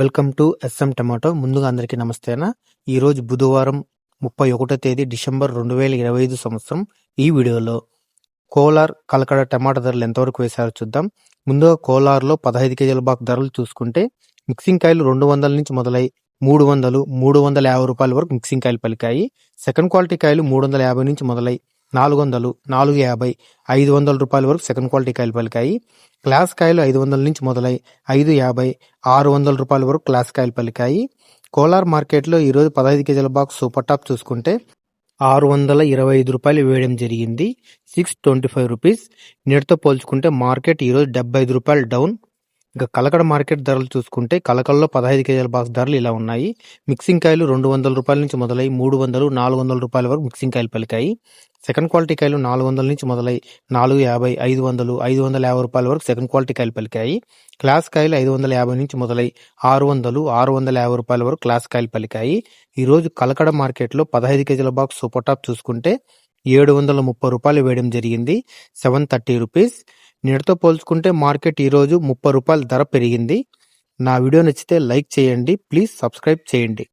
Welcome to S M tomato. ముందుగా అందరికీ నమస్తేనా ఈరోజు బుధవారం ముప్పై ఒకటో తేదీ డిసెంబర్ రెండు వేల ఇరవై ఐదు సంవత్సరం. ఈ వీడియోలో కోలార్ కలకడ టమాటా ధరలు ఎంతవరకు వేశారో చూద్దాం. ముందుగా కోలార్లో పదహైదు కేజీల బాక్ ధరలు చూసుకుంటే మిక్సింగ్ కాయలు రెండు వందల నుంచి మొదలై మూడు వందలు మూడు వందల యాభై రూపాయల వరకు మిక్సింగ్ కాయలు పలికాయి. సెకండ్ క్వాలిటీ కాయలు మూడు వందల యాభై నుంచి మొదలై నాలుగు వందలు నాలుగు యాభై ఐదు వందల రూపాయల వరకు సెకండ్ క్వాలిటీ కాయలు పలికాయి. క్లాస్ కాయలు ఐదు వందల నుంచి మొదలై ఐదు యాభై ఆరు వందల రూపాయల వరకు క్లాస్ కాయలు పలికాయి. కోలార్ మార్కెట్లో ఈరోజు పదహైదు కేజీల బాక్స్ సూపర్ టాప్ చూసుకుంటే ఆరు వందల ఇరవై ఐదు రూపాయలు వేయడం జరిగింది. సిక్స్ ట్వంటీ ఫైవ్ రూపీస్ నేటితో పోల్చుకుంటే మార్కెట్ ఈరోజు డెబ్బై ఐదు రూపాయలు డౌన్ ఇంకా కలకడ మార్కెట్ ధరలు చూసుకుంటే కలకల్లో పదహైదు కేజీల బాక్స్ ధరలు ఇలా ఉన్నాయి. మిక్సింగ్ కాయలు రెండు వందల రూపాయల నుంచి మొదలై మూడు వందలు నాలుగు వందల రూపాయల వరకు మిక్సింగ్ కాయలు పలికాయి. సెకండ్ క్వాలిటీ కాయలు నాలుగు వందల నుంచి మొదలై నాలుగు యాభై ఐదు వందలు ఐదు వందల యాభై రూపాయల వరకు సెకండ్ క్వాలిటీ కాయలు పలికాయి. క్లాస్ కాయలు ఐదు వందల యాభై నుంచి మొదలై ఆరు వందలు ఆరు వందల యాభై రూపాయల వరకు క్లాస్ కాయలు పలికాయి. ఈరోజు కలకడ మార్కెట్లో పదహైదు కేజీల బాక్స్ సూపర్ టాప్ చూసుకుంటే ఏడు వందల ముప్పై రూపాయలు వేయడం జరిగింది. Seven thirty rupees. నేటితో పోల్చుకుంటే మార్కెట్ ఈరోజు ముప్పై రూపాయల ధర పెరిగింది. నా వీడియో నచ్చితే లైక్ చేయండి. ప్లీజ్ సబ్స్క్రైబ్ చేయండి.